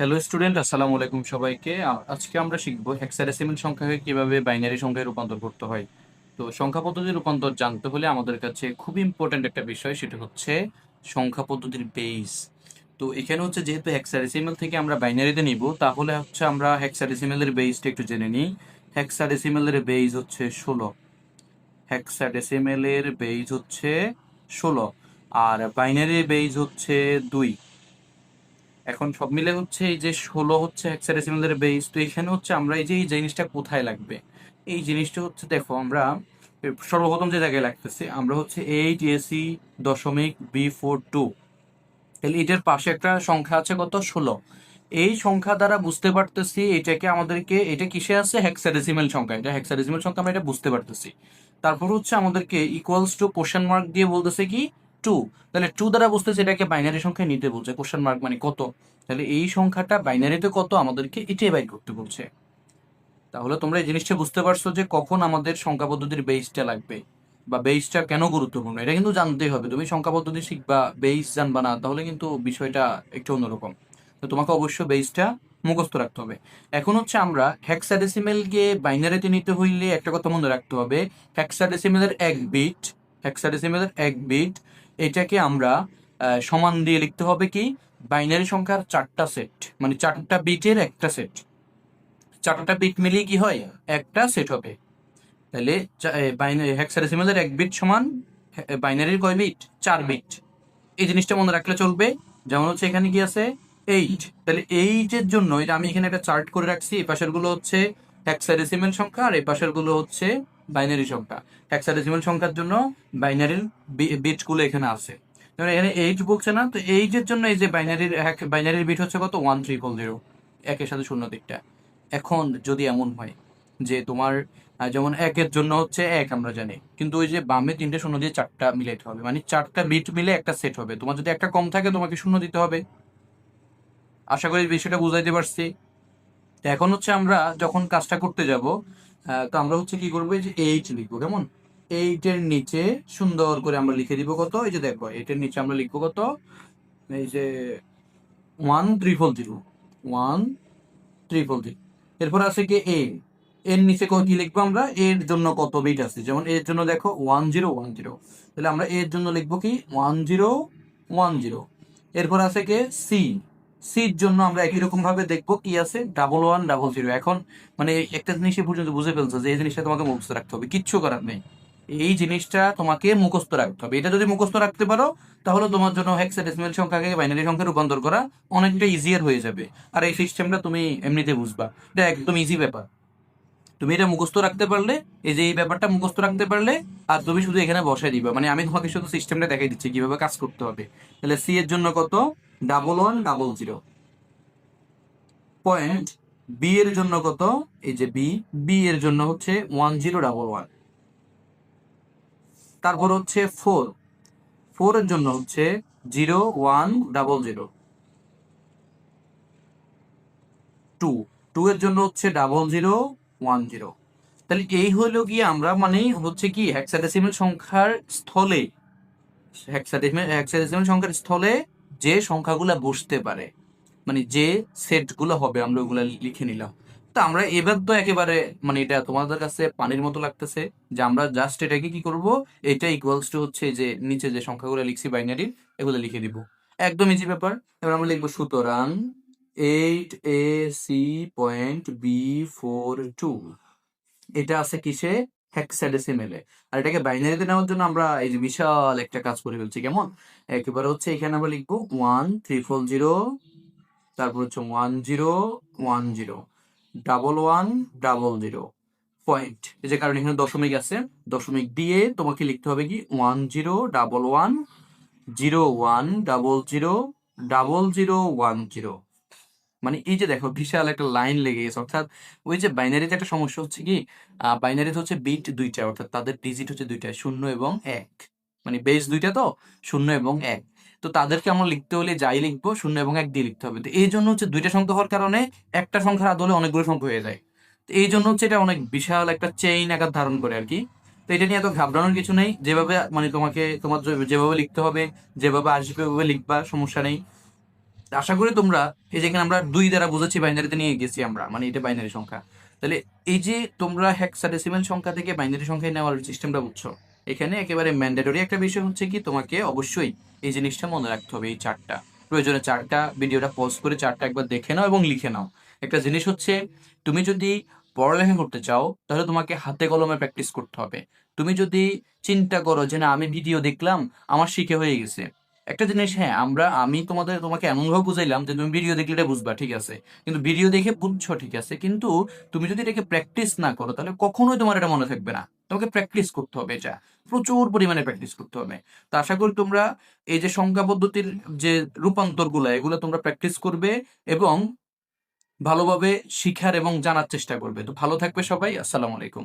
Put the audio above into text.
Hello student আসসালামু আলাইকুম সবাইকে। আজকে আমরা শিখব হেক্সাডেসিমাল সংখ্যাকে কীভাবে বাইনারি সংখ্যায় রূপান্তর করতে হয়। তো সংখ্যা পদ্ধতির রূপান্তর জানতে হলে আমাদের কাছে খুব ইম্পর্ট্যান্ট একটা বিষয়, সেটা হচ্ছে সংখ্যা পদ্ধতির বেস তো এখানে হচ্ছে যেহেতু হেক্সাডেসিমাল থেকে আমরা বাইনারিতে নিব, তাহলে হচ্ছে আমরা হেক্সাডেসিমালের বেসটা একটু জেনে নিই। হেক্সাডেসিমালের বেস হচ্ছে ষোলো। হেক্সাডেসিমালের বেস হচ্ছে ষোলো। আর বাইনারির বেস হচ্ছে দুই। এখন সব মিলে হচ্ছে এই যে ষোলো হচ্ছে হেক্সাডেসিমালের বেস তো এখানে হচ্ছে আমরা এই যে এই জিনিসটা কোথায় লাগবে? এই জিনিসটা হচ্ছে দেখো, আমরা সর্বপ্রথম যে জায়গায় লাগতেছে, আমরা হচ্ছে এইট এসি দশমিক বি ফোর টু তাহলে এটার পাশে একটা সংখ্যা আছে কত? ষোলো। এই সংখ্যা দ্বারা বুঝতে পারতেছি এটাকে আমাদেরকে, এটা কিসে আছে? হেক্সাডেসিমাল সংখ্যা। এটা হেক্সাডেসিমাল সংখ্যা আমরা এটা বুঝতে পারতেছি। তারপর হচ্ছে আমাদেরকে ইকুয়ালস টু কোশ্চেন মার্ক দিয়ে বলতেছে কি? টু তাহলে টু দ্বারা বুঝতেছে এটাকে বাইনারি সংখ্যা নিতে বলছে কোশ্চেন মার্ক মানে কত? তাহলে এই সংখ্যাটা বাইনারিতে কত? আমাদেরকে এটাই বাইর করতে বলছে। তাহলে তোমরা এই জিনিসটা বুঝতে পারছ যে কখন আমাদের সংখ্যা পদ্ধতির বেসটা লাগবে, বা বেসটা কেন গুরুত্বপূর্ণ? এটা কিন্তু জানতেই হবে। তুমি সংখ্যা পদ্ধতি শিখবা বেস জানবা না, তাহলে কিন্তু বিষয়টা একটু অন্যরকম। তো তোমাকে অবশ্যই বেসটা মুখস্থ রাখতে হবে। এখন হচ্ছে আমরা হেক্সাডেসিমেলকে বাইনারিতে নিতে হইলে একটা কথা মনে রাখতে হবে হেক্সাডেসিমেলের এক বিট হেক্সাডেসিমেলের এক বিট এটাকে আমরা সমান দিয়ে লিখতে হবে কি? বাইনারি সংখ্যার চারটা সেট মানে চারটা বিটের একটা সেট। চারটা বিট মিলিয়ে কি হয়? একটা সেট হবে। তাহলে বাইনারি এক বিট সমান বাইনারির কয় বিট? চার বিট। এই জিনিসটা মনে রাখলে চলবে। যেমন হচ্ছে এখানে কি আছে? এইট তাহলে এইটের জন্য আমি এখানে একটা চার্ট করে রাখছি। এই পাশেরগুলো হচ্ছে হেক্সাডেসিমাল সংখ্যা, আর এই পাশেরগুলো হচ্ছে বাইনারি সংখ্যা। হেক্সাডেসিমাল সংখ্যার জন্য বাইনারির বিটগুলো এখানে আছে। যেমন এখানে এইট বলছে না, তো এইটের জন্য এই যে বাইনারির বাইনারির বিট হচ্ছে কত? ওয়ান ট্রিপল জিরো একের সাথে শূন্য দিকটা। এখন যদি এমন হয় যে তোমার যেমন একের জন্য হচ্ছে এক, আমরা জানি। কিন্তু ওই যে বামে তিনটে শূন্য দিয়ে চারটা মিলাইতে হবে। মানে চারটা বিট মিলে একটা সেট হবে। তোমার যদি একটা কম থাকে, তোমাকে শূন্য দিতে হবে। আশা করি বিষয়টা বুঝাইতে পারছি। এখন হচ্ছে আমরা যখন কাজটা করতে যাব তো আমরা হচ্ছে কি করব? যে এইট লিখব, কেমন? এইটের নিচে সুন্দর করে আমরা লিখে দিব কত? এই যে দেখো এইটের নিচে আমরা লিখব কত? এই যে one triple zero one triple zero এরপর আছে কি এ এর নিচে কি লিখব আমরা? এর জন্য কত বিট আছে? যেমন এর জন্য দেখো ওয়ান জিরো ওয়ান জিরো তাহলে আমরা এর জন্য লিখব কি? ওয়ান জিরো ওয়ান জিরো এরপর আছে কে সি সির জন্য আমরা একই রকম ভাবে দেখব কি আছে ডাবল ওয়ান ডাবল জিরো এখন মানে একটা জিনিস পর্যন্ত বুঝে ফেলছো যে এই জিনিসটা তোমাকে মুখস্থ রাখতে হবে, কিচ্ছু করার নেই। এই জিনিসটা তোমাকে মুখস্থ রাখতে হবে। এটা যদি মুখস্থ রাখতে পারো, তাহলে তোমার জন্য হেক্সাডেসিমাল সংখ্যাকে বাইনারি সংখ্যায় রূপান্তর করা অনেকটা ইজিয়ার হয়ে যাবে। আর এই সিস্টেমটা তুমি এমনিতে বুঝবা। এটা একদম ইজি ব্যাপার। তুমি এটা মুখস্থ রাখতে পারলে, এই যে এই ব্যাপারটা মুখস্থ রাখতে পারলে, আর তুমি শুধু এখানে বসাই দিবা। মানে আমি তোমাকে শুধু সিস্টেমটা দেখাই দিচ্ছি কীভাবে কাজ করতে হবে। তাহলে সি এর জন্য কত? Double one, double zero. Point B এর জন্য কত? এই যে বি বি এর জন্য হচ্ছে ওয়ান জিরো, ডাবল ওয়ান। তারপর হচ্ছে ফোর। ফোর এর জন্য হচ্ছে zero, one, double zero. Two. Two এর জন্য হচ্ছে ডাবল জিরো, ওয়ান জিরো। তাহলে এই হলো কি আমরা মানে হচ্ছে কি হেক্সাডেসিমাল সংখ্যার স্থলে হেক্সাডেসিমাল হেক্সাডেসিমাল সংখ্যার স্থলে যে সংখ্যাগুলো বসতে পারে মানে যে সেটগুলো হবে, আমরা ওগুলা লিখে নিলাম। তা আমরা এবার তো একেবারে মানে এটা তোমাদের কাছে পানির মতো লাগতেছে যে আমরা জাস্ট এটাকে কি করব? এটা ইকুয়ালস টু হচ্ছে যে নিচে যে সংখ্যাগুলো লিখছি বাইনারির এগুলো লিখে দিব। একদম ইজি ব্যাপার। এবার আমরা লিখব, সুতরাং eight A C point B four two এটা আছে কিসে? হেক্সাডেসিমেলে আর এটাকে বাইনারিতে নেওয়ার জন্য আমরা এই যে বিশাল একটা কাজ করে ফেলছি, কেমন? একেবারে হচ্ছে এখানে আমরা লিখব ওয়ান থ্রি ফোর জিরো তারপর হচ্ছে one zero one zero double one double zero point এই যে কারণ এখানে দশমিক আছে, দশমিক দিয়ে তোমাকে লিখতে হবে কি? One zero double one zero one double zero double zero one zero মানে এই যে দেখো, বিশাল একটা লাইন লেগে গেছে, অর্থাৎ ওই যে বাইনারিতে একটা সমস্যা হচ্ছে কি বাইনারিতে হচ্ছে বিট দুইটা, অর্থাৎ তাদের ডিজিট হচ্ছে দুইটা, শূন্য এবং এক। মানে বেস দুইটা তো, শূন্য এবং এক। তো তাদেরকে আমরা লিখতে হলে যাই লিখব, শূন্য এবং এক দিয়ে লিখতে হবে। তো এই জন্য হচ্ছে দুইটা সংখ্যা হওয়ার কারণে একটা সংখ্যার আদলে অনেকগুলো সংখ্যা হয়ে যায়। তো এই জন্য হচ্ছে এটা অনেক বিশাল একটা চেইন আকার ধারণ করে আর কি। তো এটা নিয়ে এত ঘাবড়ানোর কিছু নেই। যেভাবে মানে তোমাকে তোমার যেভাবে লিখতে হবে, যেভাবে আসবে ওভাবে লিখবা, সমস্যা নেই। আশা করি তোমরা এই যেখানে আমরা দুই দ্বারা বুঝেছি বাইনারিতে নিয়ে গেছি আমরা মানে এটা বাইনারি সংখ্যা। তাহলে এই যে তোমরা হেক্সাডেসিমাল সংখ্যা থেকে বাইনারি সংখ্যায় নেওয়ার সিস্টেমটা বুঝছ, এখানে একেবারে ম্যান্ডেটরি একটা বিষয় হচ্ছে কি, তোমাকে অবশ্যই এই জিনিসটা মনে রাখতে হবে, এই চারটা। প্রয়োজনে চারটা ভিডিওটা পজ করে চারটা একবার দেখে নাও এবং লিখে নাও। একটা জিনিস হচ্ছে, তুমি যদি পড়ালেখা করতে চাও, তাহলে তোমাকে হাতে কলমে প্র্যাকটিস করতে হবে। তুমি যদি চিন্তা করো যে না, আমি ভিডিও দেখলাম, আমার শিখে হয়ে গেছে। একটা জিনিস হ্যাঁ আমরা, আমি তোমাদের, তোমাকে এমনভাবে বুঝাইলাম যে তুমি ভিডিও দেখলে এটা বুঝবা, ঠিক আছে। কিন্তু ভিডিও দেখে বুঝছ, ঠিক আছে। কিন্তু তুমি যদি এটাকে প্র্যাকটিস না করো, তাহলে কখনোই তোমার এটা মনে থাকবে না। তোমাকে প্র্যাকটিস করতে হবে এটা। প্রচুর পরিমাণে প্র্যাকটিস করতে হবে। তো আশা করি তোমরা এই যে সংখ্যা পদ্ধতির যে রূপান্তরগুলো, এগুলো তোমরা প্র্যাকটিস করবে এবং ভালোভাবে শিখার এবং জানার চেষ্টা করবে। তো ভালো থাকবে সবাই। আসসালামু আলাইকুম।